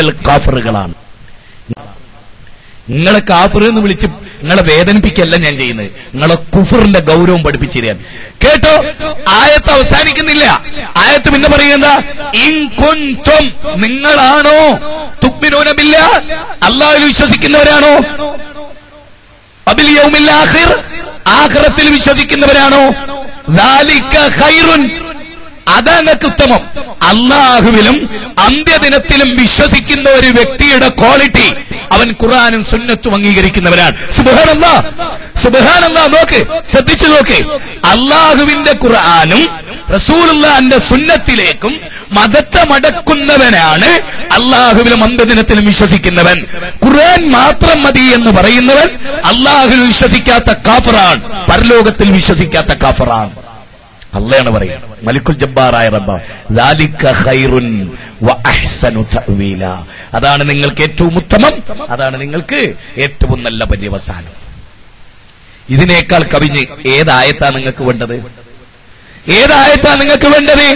കാഫറുകളാണ്. നിങ്ങളെ കാഫർ എന്ന് വിളിച്ച് നിങ്ങളെ വേദനിപ്പിക്കല്ല ഞാൻ ചെയ്യുന്നത്. നിങ്ങളെ കുഫറിന്റെ ഗൗരവം പഠിപ്പിച്ചിരിക്കാൻ. കേട്ടോ? ആയത്ത് അവസാനിക്കുന്നില്ല. ആയത്ത് പിന്നെ പറയുന്നത് നിങ്ങളാണോ? തുക്മിനോനമില്ല അള്ളാഹുൽ വിശ്വസിക്കുന്നവരാണോ? അബിൽ യൗമിൽ ആഖിർ. വിശ്വസിക്കുന്നവരാണോ? ഖൈറുൻ അതങ്ങൾക്ക് ഉത്തമം. അള്ളാഹുവിലും അന്ത്യദിനത്തിലും വിശ്വസിക്കുന്ന ഒരു വ്യക്തിയുടെ ക്വാളിറ്റി അവൻ ഖുറാനും സുന്നത്തും അംഗീകരിക്കുന്നവരാണ്. സുബഹാനല്ലാ. സുബഹാനല്ലാ നോക്ക് ശ്രദ്ധിച്ചു നോക്ക്. അള്ളാഹുവിന്റെ ഖുർആാനും റസൂലുള്ളാന്റെ സുന്നത്തിലേക്കും മതത്തെ മടക്കുന്നവനാണ് അള്ളാഹുവിലും അന്ത്യദിനത്തിലും വിശ്വസിക്കുന്നവൻ. ഖുർആൻ മാത്രം മതി എന്ന് പറയുന്നവൻ അള്ളാഹുവിൽ വിശ്വസിക്കാത്ത കാഫറാണ്. പരലോകത്തിൽ വിശ്വസിക്കാത്ത കാഫറാണ്. അള്ളയാണ് പറയുക മലിക്കുൽ ജബ്ബാറായ റബ്ബു അതാണ് നിങ്ങൾക്ക് ഏറ്റവും ഉത്തമം അതാണ് നിങ്ങൾക്ക് ഏറ്റവും നല്ല പര്യവസാനം. ഇതിനേക്കാൾ കവിഞ്ഞ് ഏതായത്താ നിങ്ങൾക്ക് വേണ്ടത്? ഏതായത്താ നിങ്ങൾക്ക് വേണ്ടത്?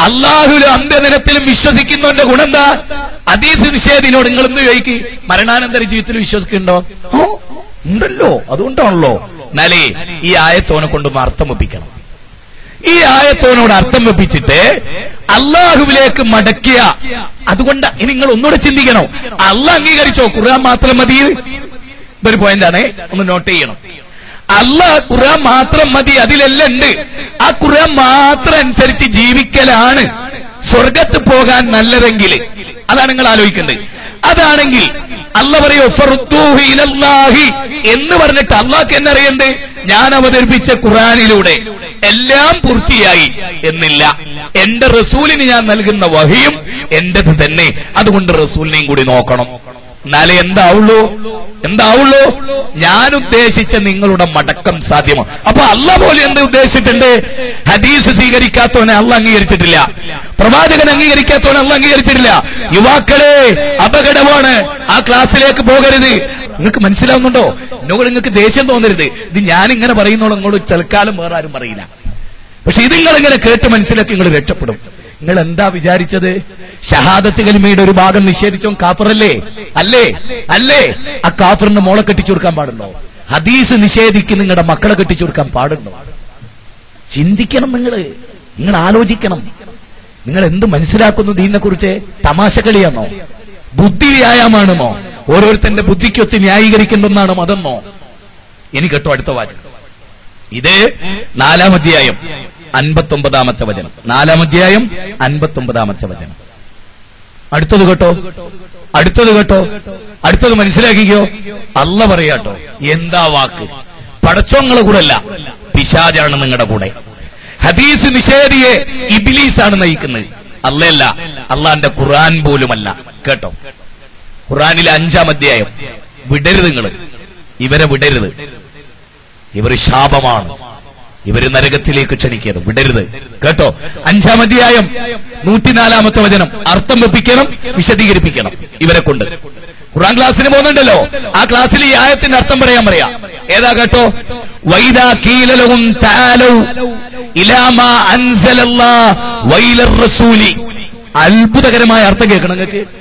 അള്ളാഹുല അന്ത്യദിനത്തിലും വിശ്വസിക്കുന്നവന്റെ ഗുണന്താ? എന്താ അതീസ് നിഷേധിനോട് നിങ്ങൾ എന്ത് ചോദിക്ക്? മരണാനന്തര ജീവിതത്തിൽ വിശ്വസിക്കുന്നുണ്ടോ? ഉണ്ടല്ലോ അതുകൊണ്ടാണല്ലോ. എന്നാലേ ഈ ആയത്തോനെ കൊണ്ട് അർത്ഥം ഒപ്പിക്കണം ഈ ആയത്തോനോട് അർത്ഥം വെപ്പിച്ചിട്ട് അള്ളാഹുവിലേക്ക് മടക്കിയ അതുകൊണ്ട് ഇനി നിങ്ങൾ ഒന്നുകൂടെ ചിന്തിക്കണം. അള്ളാഹ് അംഗീകരിച്ചോ? ഖുർആൻ മാത്രം മതി. ഇതൊരു പോയിന്റാണ് ഒന്ന് നോട്ട് ചെയ്യണം. അള്ളാഹ് ഖുർആൻ മാത്രം മതി. അതിലെല്ലാം ഉണ്ട്. ആ ഖുർആൻ മാത്രം അനുസരിച്ച് ജീവിക്കലാണ്. സ്വർഗത്ത് പോകാൻ നല്ലതെങ്കിൽ. അതാണ് നിങ്ങൾ ആലോചിക്കേണ്ടത്. അതാണെങ്കിൽ അല്ല പറയോ എന്ന് പറഞ്ഞിട്ട് അള്ളാഹ്ക്ക് എന്നറിയണ്ട് ഞാൻ അവതരിപ്പിച്ച ഖുറാനിലൂടെ എല്ലാം പൂർത്തിയായി എന്നില്ല. എന്റെ റസൂലിന് ഞാൻ നൽകുന്ന വഹിയും എന്റേത് തന്നെ. അതുകൊണ്ട് റസൂലിനെയും കൂടി നോക്കണം. എന്നാലേ എന്താവുള്ളൂ? എന്താവുള്ളൂ? ഞാൻ ഉദ്ദേശിച്ച നിങ്ങളുടെ മടക്കം സാധ്യമാണ്. അപ്പൊ അല്ല പോലും എന്ത് ഉദ്ദേശിച്ചിട്ടുണ്ട്? ഹദീസ് സ്വീകരിക്കാത്തവനെ അല്ല അംഗീകരിച്ചിട്ടില്ല. പ്രവാചകൻ അംഗീകരിക്കാത്തവനെ അല്ല അംഗീകരിച്ചിട്ടില്ല. യുവാക്കളെ അപകടമാണ്. ആ ക്ലാസ്സിലേക്ക് പോകരുത്. നിങ്ങൾക്ക് മനസ്സിലാവുന്നുണ്ടോ? എന്നോട് നിങ്ങൾക്ക് ദേഷ്യം തോന്നരുത്. ഇത് ഞാൻ ഇങ്ങനെ പറയുന്നോളൂ നിങ്ങളോട് തൽക്കാലം വേറെ ആരും പറയില്ല. പക്ഷെ ഇത് നിങ്ങൾ ഇങ്ങനെ കേട്ട് മനസ്സിലാക്കി നിങ്ങൾ രക്ഷപ്പെടും. നിങ്ങൾ എന്താ വിചാരിച്ചത്? ഷഹാദത്ത് കലിമയുടെ ഒരു ഭാഗം നിഷേധിച്ചോ കാപ്പറല്ലേ അല്ലേ? അല്ലേ? ആ കാപ്പറിന് മോളെ കെട്ടിച്ചു കൊടുക്കാൻ പാടുണ്ടോ? ഹദീസ് നിഷേധിക്ക് നിങ്ങളുടെ മക്കളെ കെട്ടിച്ചു കൊടുക്കാൻ പാടുണ്ടോ? ചിന്തിക്കണം നിങ്ങൾ. നിങ്ങൾ ആലോചിക്കണം. നിങ്ങൾ എന്ത് മനസ്സിലാക്കുന്നു ദീനിനെ കുറിച്ച് തമാശ കളിയാണോ? ബുദ്ധി വ്യായാമാണെന്നോ? ഓരോരുത്തന്റെ ബുദ്ധിക്കൊത്ത് ന്യായീകരിക്കേണ്ടെന്നാണ് മതെന്നോ? ഇനി കേട്ടോ അടുത്ത വാചകം. ഇത് നാലാം അധ്യായം അൻപത്തൊമ്പതാമത്തെ വചനം. നാലാം അധ്യായം അൻപത്തൊമ്പതാമത്തെ വചനം. അടുത്തത് കേട്ടോ? അടുത്തത് കേട്ടോ? അടുത്തത് മനസ്സിലാക്കിക്കോ? അല്ല പറയാട്ടോ എന്താ വാക്ക്? പടച്ചോങ്ങളെ കൂടെ അല്ല പിശാജാണ് നിങ്ങളുടെ കൂടെ. ഹദീസ് നിഷേധിയെ ഇബിലീസാണ് നയിക്കുന്നത്. അല്ലല്ല അള്ളാന്റെ ഖുർആൻ പോലുമല്ല. കേട്ടോ? ഖുർആനിലെ അഞ്ചാം അധ്യായം. വിടരുത് നിങ്ങൾ ഇവരെ വിടരുത്. ഇവർ ശാപമാണ്. ഇവർ നരകത്തിലേക്ക് ക്ഷണിക്കരുത്. വിടരുത്. കേട്ടോ? അഞ്ചാം അധ്യായം നൂറ്റിനാലാമത്തെ വചനം. അർത്ഥം വെപ്പിക്കണം വിശദീകരിപ്പിക്കണം ഇവരെ കൊണ്ട്. ഖുറാൻ ക്ലാസ്സിന് പോകുന്നുണ്ടല്ലോ. ആ ക്ലാസ്സിൽ ഈ ആയത്തിന്റെ അർത്ഥം പറയാൻ പറയാം. ഏതാ കേട്ടോ? വൈദാ കീലലവും ഇലാമാ അൻസലല്ലാ റസൂലി. അത്ഭുതകരമായ അർത്ഥം കേൾക്കണം നിങ്ങൾക്ക്.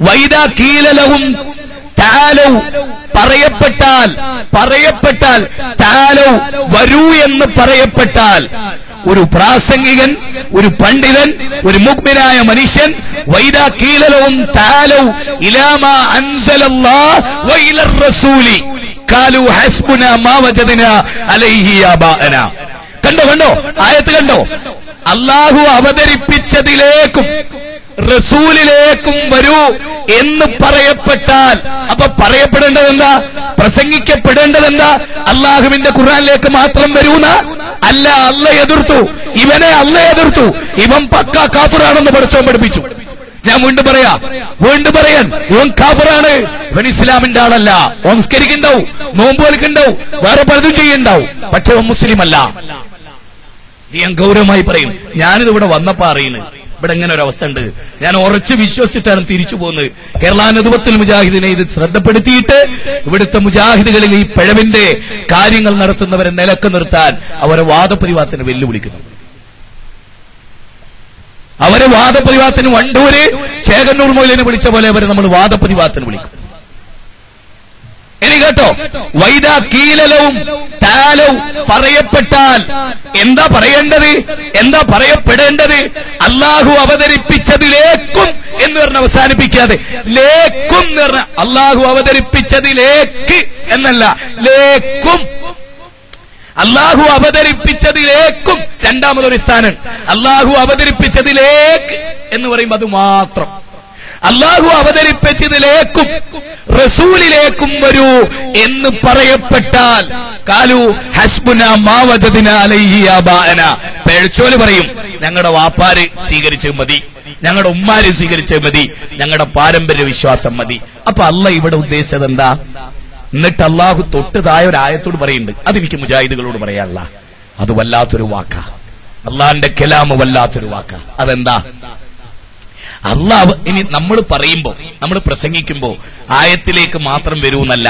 വൈദാ കീലലവും താലൗ. പറയപ്പെട്ടാൽ പറയപ്പെട്ടാൽ താലൗ വരൂ എന്ന് പറയപ്പെട്ടാൽ ഒരു പ്രാസംഗികൻ ഒരു പണ്ഡിതൻ ഒരു മുഗ്മിനായ മനുഷ്യൻ വൈദാ കീലലവും താലൗ ഇലാമാ അൻസലല്ലാ വൈലർ റസൂലി. കാലു ഹസ്ബുന മാ വജദന അലൈഹി ആബാഅന. കണ്ടോ കണ്ടോ? ആയത്ത് കണ്ടോ? അള്ളാഹു അവതരിപ്പിച്ചതിലേക്കും റസൂലിലേക്കും വരൂ എന്ന് പറയപ്പെട്ടാൽ അപ്പൊ പറയപ്പെടേണ്ടതെന്താ? പ്രസംഗിക്കപ്പെടേണ്ടതെന്താ? അള്ളാഹുവിന്റെ ഖുർആനിലേക്ക് മാത്രം വരൂന്ന? അല്ല അല്ല എതിർത്തു. ഇവനെ അല്ല എതിർത്തു. ഇവൻ പക്ക കാഫറാണെന്ന് പഠിച്ചോ പഠിപ്പിച്ചു. ഞാൻ വീണ്ടും പറയാ. വീണ്ടും പറയാൻ ഇവൻ കാഫറാണ്. ഇവൻ ഇസ്ലാമിന്റെ ആളല്ല. ഓംസ്കരിക്കുണ്ടാവും നിസ്കരിക്കുണ്ടാവും നോമ്പ് കൊലക്കുണ്ടാവും വേറെ പലതും ചെയ്യുന്നുണ്ടാവും. പക്ഷെ മുസ്ലിം അല്ല ഞാൻ ഗൗരവമായി പറയും ഞാനിത് ഇവിടെ വന്നപ്പോ അറിയുന്നത്. ഇവിടെ ഇങ്ങനെ ഒരു അവസ്ഥ ഉണ്ട്. ഞാൻ ഉറച്ചു വിശ്വസിച്ചിട്ടാണ് തിരിച്ചു പോകുന്നത്. കേരളാനുഭവത്തിൽ മുജാഹിദിനെ ഇത് ശ്രദ്ധപ്പെടുത്തിയിട്ട് ഇവിടുത്തെ മുജാഹിദുകളിൽ ഈ പിഴവിന്റെ കാര്യങ്ങൾ നടത്തുന്നവരെ നിലയ്ക്ക് നിർത്താൻ അവരെ വാദപ്രതിവാദത്തിന് വെല്ലുവിളിക്കുന്നു. അവരെ വാദപ്രതിവാദത്തിന് വണ്ടൂര് ചേകന്നൂർ മൊയിലിനെ വിളിച്ച പോലെ അവരെ നമ്മൾ വാദപ്രതിവാദത്തിന് വിളിക്കും. കേട്ടോ. വൈദാ കീലലവും താലവും പറയപ്പെട്ടാൽ എന്താ പറയേണ്ടത്? എന്താ പറയപ്പെടേണ്ടത്? അള്ളാഹു അവതരിപ്പിച്ചതിലേക്കും എന്ന് പറഞ്ഞ് അവസാനിപ്പിക്കാതെ ലേക്കും എന്ന് പറഞ്ഞ അള്ളാഹു അവതരിപ്പിച്ചതിലേക്ക് എന്നല്ല ലേക്കും അള്ളാഹു അവതരിപ്പിച്ചതിലേക്കും രണ്ടാമതൊരു സ്ഥാനം അള്ളാഹു അവതരിപ്പിച്ചതിലേക്ക് എന്ന് പറയുമ്പോൾ അത് മാത്രം. അള്ളാഹു അവതരിപ്പിച്ചതിലേക്കും റസൂലിലേക്കും വരൂ എന്ന് പറയപ്പെട്ടാൽ കാലു ഹസ്ബുന ആബാഅന. പേഴ്ചോൽ പറയും ഞങ്ങളുടെ വാപ്പാര് സ്വീകരിച്ച് മതി ഞങ്ങളുടെ ഉമ്മാര് സ്വീകരിച്ച് മതി ഞങ്ങളുടെ പാരമ്പര്യ വിശ്വാസം മതി. അപ്പൊ അല്ല ഇവിടെ ഉദ്ദേശിച്ചത് എന്താ? എന്നിട്ട് അള്ളാഹു തൊട്ടതായ ഒരു ആയത്തോട് പറയുന്നുണ്ട്. അതെനിക്ക് മുജാഹിദുകളോട് പറയാനുള്ള അത് വല്ലാത്തൊരു വാക്ക. അള്ളാഹിന്റെ കലാമ് വല്ലാത്തൊരു വാക്ക. അതെന്താ? അള്ളാഹ് ഇനി നമ്മൾ പറയുമ്പോ നമ്മൾ പ്രസംഗിക്കുമ്പോ ആയത്തിലേക്ക് മാത്രം വരൂ എന്നല്ല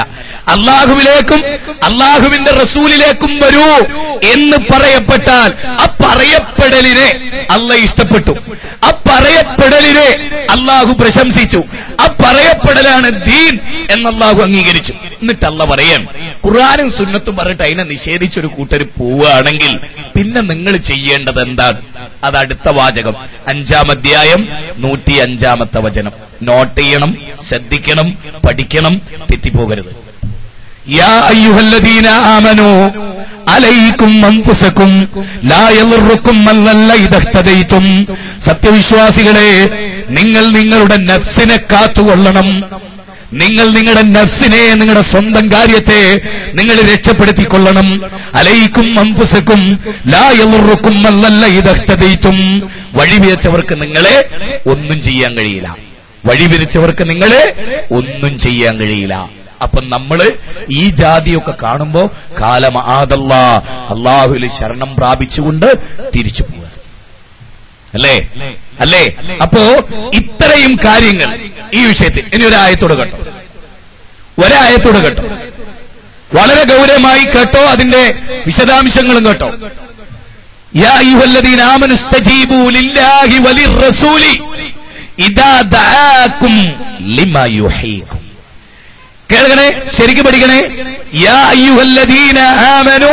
അള്ളാഹുവിലേക്കും അള്ളാഹുവിന്റെ റസൂലിലേക്കും വരൂ എന്ന് പറയപ്പെട്ടാൽ ആ പറയപ്പെടലിനെ അല്ല ഇഷ്ടപ്പെട്ടു. ആ പറയപ്പെടലിനെ അള്ളാഹു പ്രശംസിച്ചു. ആ പറയപ്പെടലാണ് ദീൻ എന്ന് അള്ളാഹു അംഗീകരിച്ചു. എന്നിട്ട് അല്ല പറയാൻ ഖുർആാനും സുന്നത്തും പറഞ്ഞിട്ട് അതിനെ നിഷേധിച്ചൊരു കൂട്ടർ പോവുകയാണെങ്കിൽ പിന്നെ നിങ്ങൾ ചെയ്യേണ്ടത് എന്താണ് അത് അടുത്ത വാചകം. അഞ്ചാം അധ്യായം നൂറ്റി അഞ്ചാമത്തെ വചനം. നോട്ട് ചെയ്യണം ശ്രദ്ധിക്കണം പഠിക്കണം തെറ്റിപ്പോകരുത്. യാ അയ്യുഹല്ലദീന അലൈക്കും ലാ സത്യവിശ്വാസികളെ നിങ്ങൾ നിങ്ങളുടെ നഫ്സിനെ കാത്തുകൊള്ളണം. നിങ്ങൾ നിങ്ങളുടെ നഫ്സിനെ നിങ്ങളുടെ സ്വന്തം കാര്യത്തെ നിങ്ങൾ രക്ഷപ്പെടുത്തിക്കൊള്ളണം. അലൈക്കും അമ്പുസക്കും ലാ അല്ലല്ല ഇദഹ്തദൈതും വഴിപിഴച്ചവർക്ക് നിങ്ങളെ ഒന്നും ചെയ്യാൻ കഴിയില്ല. വഴിപിരിച്ചവർക്ക് നിങ്ങളെ ഒന്നും ചെയ്യാൻ കഴിയില്ല. അപ്പൊ നമ്മൾ ഈ ജാതിയൊക്കെ കാണുമ്പോ കാലം ആദല്ല അള്ളാഹുവിൽ ശരണം പ്രാപിച്ചുകൊണ്ട് തിരിച്ചു പോവുക. അല്ലേ? അല്ലേ? അപ്പോ ഇത്രയും കാര്യങ്ങൾ ഈ വിഷയത്തിൽ. ഇനി ഒരായത്തോട് കേട്ടോ. ഒരായത്തോട് കേട്ടോ. വളരെ ഗൗരവമായി കേട്ടോ അതിന്റെ വിശദാംശങ്ങളും കേട്ടോ. യാ الذين استجيبوا لله وللرسول دعاكم لما يحييكم കേൾക്കണേ? ശരിക്കും പഠിക്കണേ? യാ അയ്യുഹല്ലദീന ആമനു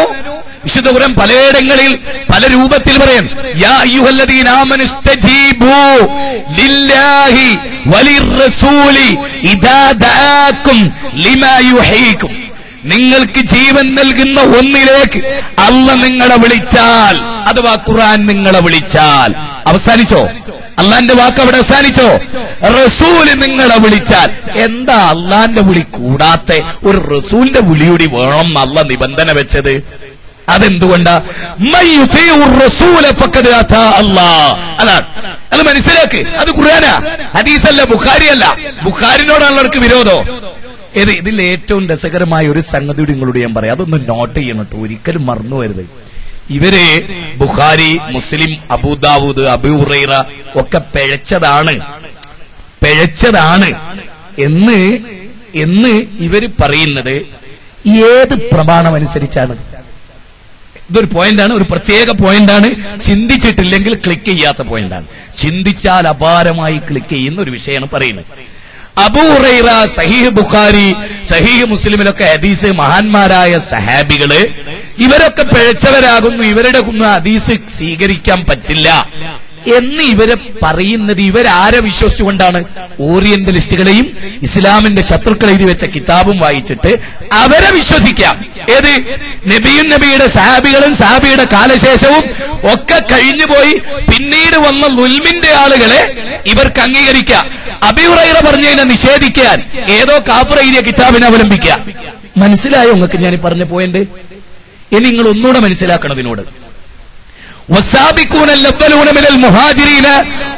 വിശുദ്ധ ഖുർആൻ പലയിടങ്ങളിൽ പല രൂപത്തിൽ പറയും. യാ അയ്യുഹല്ലദീന ആമനു ഇസ്തജീബൂ നിങ്ങൾക്ക് ജീവൻ നൽകുന്ന ഒന്നിലേക്ക് അല്ല നിങ്ങളെ വിളിച്ചാൽ. അഥവാ ഖുറാൻ നിങ്ങളെ വിളിച്ചാൽ. അവസാനിച്ചോ? അള്ളാന്റെ വാക്ക് അവിടെ അവസാനിച്ചോ? റസൂൽ നിങ്ങളെ വിളിച്ചാൽ. എന്താ അള്ളാന്റെ വിളി കൂടാത്ത? ഒരു റസൂലിന്റെ വിളിയൂടി വേണം അല്ല നിബന്ധന വെച്ചത്. അതെന്തുകൊണ്ടാ? അതാണ്. അത് മനസ്സിലാക്ക്. അത് ഖുർആനാ. ഹദീസല്ല ബുഖാരി അല്ല ബുഖാരിനോടാണല്ലോ അവർക്ക് വിരോധം. ഇത് ഇതിൽ ഏറ്റവും രസകരമായ ഒരു സംഗതി നിങ്ങളോട് ഞാൻ പറയാം. അതൊന്ന് നോട്ട് ചെയ്യണം കേട്ടോ. ഒരിക്കലും മറന്നു വരുത് ഇവരെ ബുഖാരി മുസ്ലിം അബൂദാവൂദ് അബൂറൈറ ഒക്കെ പിഴച്ചതാണ്. പിഴച്ചതാണ്. എന്ന് എന്ന് ഇവർ പറയുന്നത് ഏത് പ്രമാണം അനുസരിച്ചാണ്? ഇതൊരു പോയിന്റാണ് ഒരു പ്രത്യേക പോയിന്റാണ് ചിന്തിച്ചിട്ടില്ലെങ്കിൽ ക്ലിക്ക് ചെയ്യാത്ത പോയിന്റാണ് ചിന്തിച്ചാൽ അപാരമായി ക്ലിക്ക് ചെയ്യുന്ന ഒരു വിഷയമാണ് പറയുന്നത്. അബൂറൈറ സഹീഹ് ബുഖാരി സഹീഹ് മുസ്ലിമിലൊക്കെ ഹദീസ് മഹാന്മാരായ സഹാബികൾ ഇവരൊക്കെ പിഴച്ചവരാകുന്നു ഇവരുടെ ഒന്നും ഹദീസ് സ്വീകരിക്കാൻ പറ്റില്ല. എന്ന് ഇവരെ പറയുന്നത് ഇവരാരെ വിശ്വസിച്ചുകൊണ്ടാണ് ഓറിയന്റലിസ്റ്റുകളെയും ഇസ്ലാമിന്റെ ശത്രുക്കൾ എഴുതി വെച്ച കിതാബും വായിച്ചിട്ട് അവരെ വിശ്വസിക്കാം. ഏത്? നബിയും നബിയുടെ സാബികളും സാബിയുടെ കാലശേഷവും ഒക്കെ കഴിഞ്ഞുപോയി പിന്നീട് വന്ന ലുൽമിന്റെ ആളുകളെ ഇവർക്ക് അംഗീകരിക്കാം. അബിഹുറൈറ പറഞ്ഞതിനെ നിഷേധിക്കാൻ ഏതോ കാഫർ എഴുതിയ കിതാബിനെ അവലംബിക്കുക മനസ്സിലായോ നിങ്ങൾക്ക് ഞാൻ പറഞ്ഞ പോയിന്റ് ഇനി നിങ്ങൾ ഒന്നുകൂടെ മനസ്സിലാക്കണം ഇതിനോട് والسابقون الأولون من المهاجرين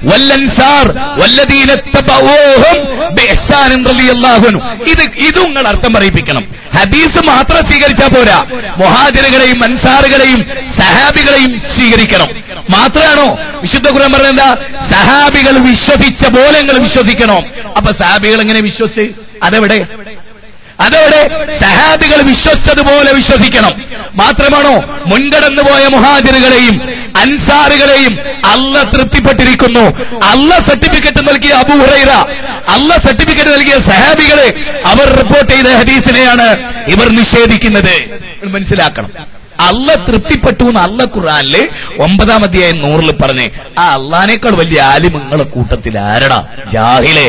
والأنصار والذين اتبعوهم بإحسان رضي الله عنه ഇത് ഇത് നിങ്ങൾ അർത്ഥം പറയിപ്പിക്കണം ഹദീസ് മാത്രം സ്വീകരിച്ചാൽ പോരാ മുഹാജിറുകളെയും അൻസാറുകളെയും സഹാബികളെയും സ്വീകരിക്കണം മാത്രമാണോ വിശുദ്ധ ഖുർആൻ പറഞ്ഞ എന്താ സഹാബികൾ വിശ്വസിച്ച പോലെ നിങ്ങൾ വിശ്വസിക്കണം അപ്പൊ സഹാബികൾ എങ്ങനെ വിശ്വസിച്ച് അതെവിടെ അതോടെ സഹാബികൾ വിശ്വസിച്ചതുപോലെ വിശ്വസിക്കണം. മാത്രമാണോ മുൻകടന്നു പോയ മുഹാജിറുകളെയും അൻസാറുകളെയും അല്ല തൃപ്തിപ്പെട്ടിരിക്കുന്നു. അല്ല സർട്ടിഫിക്കറ്റ് നൽകിയ അബു ഹുറൈറ അല്ല സർട്ടിഫിക്കറ്റ് നൽകിയ സഹാബികളെ അവർ റിപ്പോർട്ട് ചെയ്ത ഹദീസിനെയാണ് ഇവർ നിഷേധിക്കുന്നത്. മനസ്സിലാക്കണം. അല്ല തൃപ്തിപ്പെട്ടു എന്ന് അല്ല ഖുറാനിൽ ഒമ്പതാം അധ്യായം നൂറിൽ പറഞ്ഞേ ആ അള്ളഹാനേക്കാൾ വലിയ ആലിമങ്ങളെ കൂട്ടത്തിൽ ആരടാ ജാഹിലെ.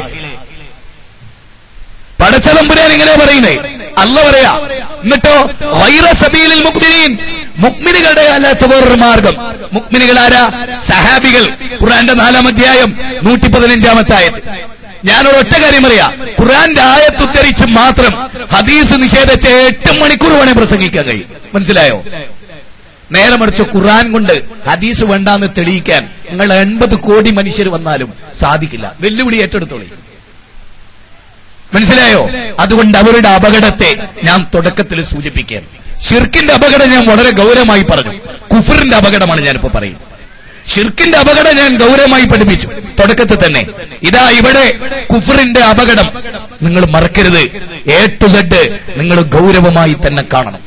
പടച്ചതമ്പുരാൻ ഇങ്ങനെ പറയുന്നേ. അല്ല പറയാ എന്നിട്ടോ? വൈറ സബീലിൽ മുക്മിനീൻ മുക്മിനുകളുടെ അല്ലാത്ത വേറൊരു മാർഗം. മുക്മിനുകൾ ആരാ സഹാബികൾ. ഖുറാന്റെ നാലാം അധ്യായം നൂറ്റി പതിനഞ്ചാമത്തെ ആയത് ഞാനൊരു ഒറ്റ കാര്യം അറിയാം ഖുറാന്റെ ആയത്ത് ഉദ്ധരിച്ച് മാത്രം ഹദീസ് നിഷേധിച്ച എട്ട് മണിക്കൂർ വേണേ പ്രസംഗിക്കാൻ കഴിയും. മനസ്സിലായോ? നേരെ മറിച്ച് ഖുറാൻ കൊണ്ട് ഹദീസ് വേണ്ടാന്ന് തെളിയിക്കാൻ നിങ്ങൾ എൺപത് കോടി മനുഷ്യർ വന്നാലും സാധിക്കില്ല. വെല്ലുവിളി ഏറ്റെടുത്തോളി. മനസ്സിലായോ? അതുകൊണ്ട് അവരുടെ അപകടത്തെ ഞാൻ തുടക്കത്തിൽ സൂചിപ്പിക്കുകയാണ്. ഷിർക്കിന്റെ അപകടം ഞാൻ വളരെ ഗൗരവമായി പറഞ്ഞു. കുഫറിന്റെ അപകടമാണ് ഞാനിപ്പോ പറയുന്നത്. ഷിർക്കിന്റെ അപകടം ഞാൻ ഗൗരവമായി പഠിപ്പിച്ചു. തുടക്കത്തിൽ തന്നെ. ഇതാ ഇവിടെ കുഫറിന്റെ അപകടം. നിങ്ങൾ മറക്കരുത്. എ ടു സെഡ് നിങ്ങൾ ഗൗരവമായി തന്നെ കാണണം.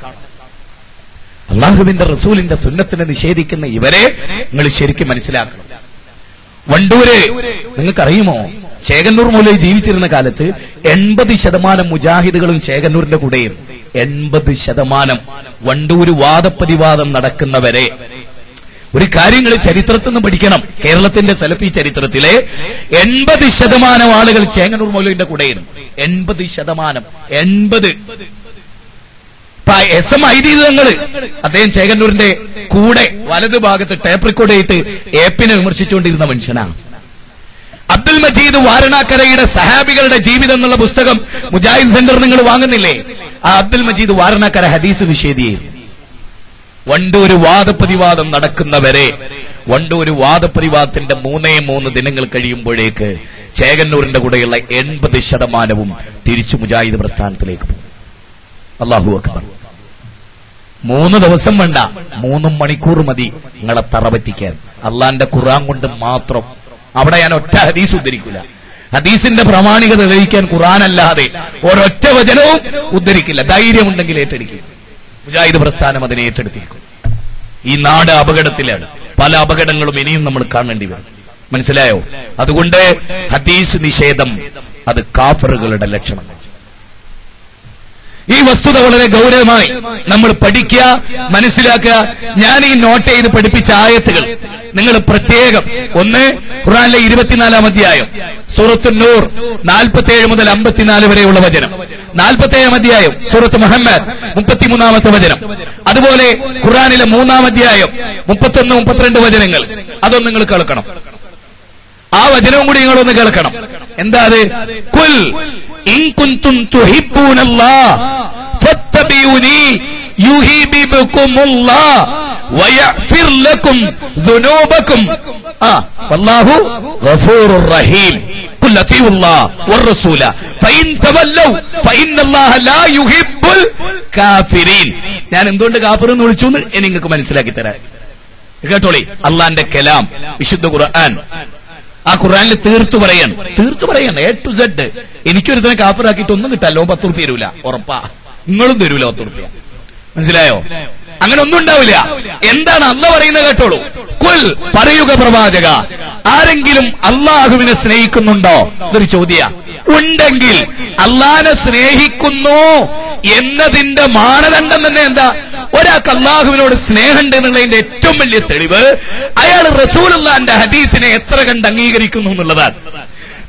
അള്ളാഹുവിന്റെ റസൂലിന്റെ സുന്നത്തിനെ നിഷേധിക്കുന്ന ഇവരെ നിങ്ങൾ ശരിക്കും മനസ്സിലാക്കണം. വണ്ടൂര് നിങ്ങൾക്കറിയുമോ? ചേകന്നൂർ മൂലം ജീവിച്ചിരുന്ന കാലത്ത് എൺപത് ശതമാനം മുജാഹിദുകളും ചേകന്നൂരിന്റെ കൂടെയും. എൺപത് ശതമാനം വണ്ടൂര് വാദപ്രതിവാദം നടക്കുന്നവരെ. ഒരു കാര്യങ്ങൾ ചരിത്രത്തിൽ നിന്ന് പഠിക്കണം. കേരളത്തിന്റെ സെലഫി ചരിത്രത്തിലെ എൺപത് ശതമാനം ആളുകൾ ചേങ്ങന്നൂർ മൗലവിന്റെ കൂടെയാണ് എൺപത് ശതമാനം. എൺപത്. എസ് എം ഐതീതങ്ങൾ അദ്ദേഹം ചേകന്നൂരിന്റെ കൂടെ വലതു ഭാഗത്ത് ടേപ്പ് റെക്കോർഡ് ചെയ്തിട്ട് ഏപ്പിനെ വിമർശിച്ചുകൊണ്ടിരുന്ന മനുഷ്യനാണ്. മജീദ് വാരണാക്കരയുടെ സഹാബികളുടെ ജീവിതം എന്നുള്ള പുസ്തകം മുജാഹിദ് സെന്റർ നിങ്ങൾ വാങ്ങുന്നില്ലേ? ആ അബ്ദുൽ മജീദ് വാരണാക്കര ഹദീസ് നിഷേധിയെ വണ്ടൂര് വാദപ്രതിവാദം നടക്കുന്നവരെ വണ്ടൂര് വാദപ്രതിവാദത്തിന്റെ മൂന്നേ മൂന്ന് ദിനങ്ങൾ കഴിയുമ്പോഴേക്ക് ചേകന്നൂരിന്റെ കൂടെയുള്ള എൺപത് ശതമാനവും തിരിച്ചു മുജാഹിദ് പ്രസ്ഥാനത്തിലേക്ക് പോകും. അള്ളാഹു അക്ബർ. മൂന്ന് ദിവസം വേണ്ട മൂന്നും മണിക്കൂർ മതി നിങ്ങളെ തറപറ്റിക്കാൻ അള്ളാന്റെ ഖുറാൻ കൊണ്ട് മാത്രം അവിടെ ഞാൻ ഒറ്റ ഹദീസ് ഉദ്ധരിക്കില്ല ഹദീസിന്റെ പ്രാമാണികത തെളിയിക്കാൻ ഖുറാൻ അല്ലാതെ ഒരൊറ്റ വചനവും ഉദ്ധരിക്കില്ല. ധൈര്യമുണ്ടെങ്കിൽ ഏറ്റെടുക്കും. മുജാഹിദ് പ്രസ്ഥാനം അതിനെ ഏറ്റെടുത്തിരിക്കും ഈ നാട് അപകടത്തിലാണ്. പല അപകടങ്ങളും ഇനിയും നമ്മൾ കാണേണ്ടി വരും. മനസ്സിലായോ? അതുകൊണ്ട് ഹദീസ് നിഷേധം അത് കാഫറുകളുടെ ലക്ഷണം ഈ വസ്തുത വളരെ ഗൗരവമായി നമ്മൾ പഠിക്കുക മനസ്സിലാക്കുക. ഞാൻ ഈ നോട്ട് ചെയ്ത് പഠിപ്പിച്ച ആയത്തുകൾ. നിങ്ങൾ പ്രത്യേകം ഒന്ന് ഖുറാനിലെ ഇരുപത്തിനാലാം അധ്യായം സൂറത്ത് നൂർ നാൽപ്പത്തിയേഴ് മുതൽ അമ്പത്തിനാല് വരെയുള്ള വചനം. നാൽപ്പത്തേഴാം അധ്യായം സൂറത്ത് മുഹമ്മദ് മുപ്പത്തിമൂന്നാമത്തെ വചനം. അതുപോലെ ഖുറാനിലെ മൂന്നാം അധ്യായം മുപ്പത്തൊന്ന് മുപ്പത്തിരണ്ട് വചനങ്ങൾ. അതൊന്നും നിങ്ങൾ കേൾക്കണം. ആ വചനവും കൂടി നിങ്ങളൊന്ന് കേൾക്കണം. എന്താ അത്? കുൽ ഇൻ കുന്തും തുഹിബ്ബൂനല്ലാഹ് ഫത്തബിയൂനി യുഹിബ്ബുകുമുല്ലാഹ് വയഗ്ഫിർ ലക്കും ദുനൂബക്കും ആ വല്ലാഹു ഗഫൂറുർ റഹീം قل اطيعوا الله والرسول فإن تولوا فإن الله لا يحب الكافرين ഞാൻ എന്തുകൊണ്ട് കാഫിർ എന്ന് വിളിച്ചു എന്ന് ഇനി നിങ്ങൾക്ക് മനസ്സിലാക്കി തരാം കേട്ടോളി അള്ളാന്റെ കലാം വിശുദ്ധ ഖുർആൻ ആ ഖുറാനിൽ തീർത്തു പറയാൻ. തീർത്തു പറയാൻ എ ടു സെഡ് എനിക്കൊരുത്തനെ കാപ്പറാക്കിയിട്ട് ഒന്നും കിട്ടാലോ പത്ത് റുപ്യ തരൂല. ഉറപ്പാ. നിങ്ങളും തരൂല പത്ത് റുപ്യ മനസ്സിലായോ? അങ്ങനെ ഒന്നും ഉണ്ടാവില്ല. എന്താണ് അല്ല പറയുന്നത് കേട്ടോളൂ. കുൽ പറയുക പ്രവാചക ആരെങ്കിലും അള്ളാഹുവിനെ സ്നേഹിക്കുന്നുണ്ടോ? ഇതൊരു ചോദ്യ. ഉണ്ടെങ്കിൽ അള്ളാഹിനെ സ്നേഹിക്കുന്നു എന്നതിന്റെ മാനദണ്ഡം തന്നെ എന്താ? ഒരാൾക്ക് അള്ളാഹുവിനോട് സ്നേഹമുണ്ട് എന്നുള്ളതിന്റെ ഏറ്റവും വലിയ തെളിവ് അയാൾ റസൂലുള്ളാന്റെ ഹദീസിനെ എത്ര കണ്ട് അംഗീകരിക്കുന്നു എന്നുള്ളതാണ്.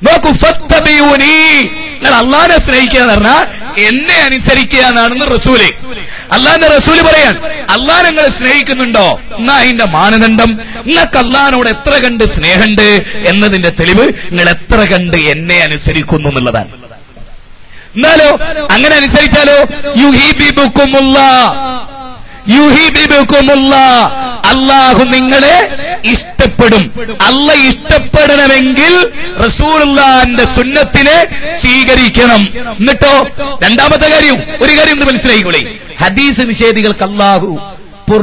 നോക്കൂ നിങ്ങൾ അള്ളാഹിനെ സ്നേഹിക്കുക എന്ന് പറഞ്ഞാൽ എന്നെ അനുസരിക്കുക എന്നാണെന്ന് റസൂൽ. അള്ളാഹിന്റെ റസൂൽ പറയാൻ അള്ളാഹ് നിങ്ങൾ സ്നേഹിക്കുന്നുണ്ടോ? എന്നാ അതിന്റെ മാനദണ്ഡം. നിങ്ങൾക്ക് അള്ളാഹിനോട് എത്ര കണ്ട് സ്നേഹമുണ്ട് എന്നതിന്റെ തെളിവ് നിങ്ങൾ എത്ര കണ്ട് എന്നെ അനുസരിക്കുന്നു എന്നുള്ളതാണ്. എന്നാലോ അങ്ങനെ അനുസരിച്ചാലോ? യുഹിബിബുക്കുമുള്ള അള്ളാഹു നിങ്ങളെ ഇഷ്ടപ്പെടും. അല്ല ഇഷ്ടപ്പെടണമെങ്കിൽ റസൂലുള്ളാന്റെ സുന്നത്തിനെ സ്വീകരിക്കണം. എന്നിട്ടോ? രണ്ടാമത്തെ കാര്യം ഒരു കാര്യം ഒന്ന് മനസ്സിലായിക്കോളെ. ഹദീസ് നിഷേധികൾക്ക് അള്ളാഹു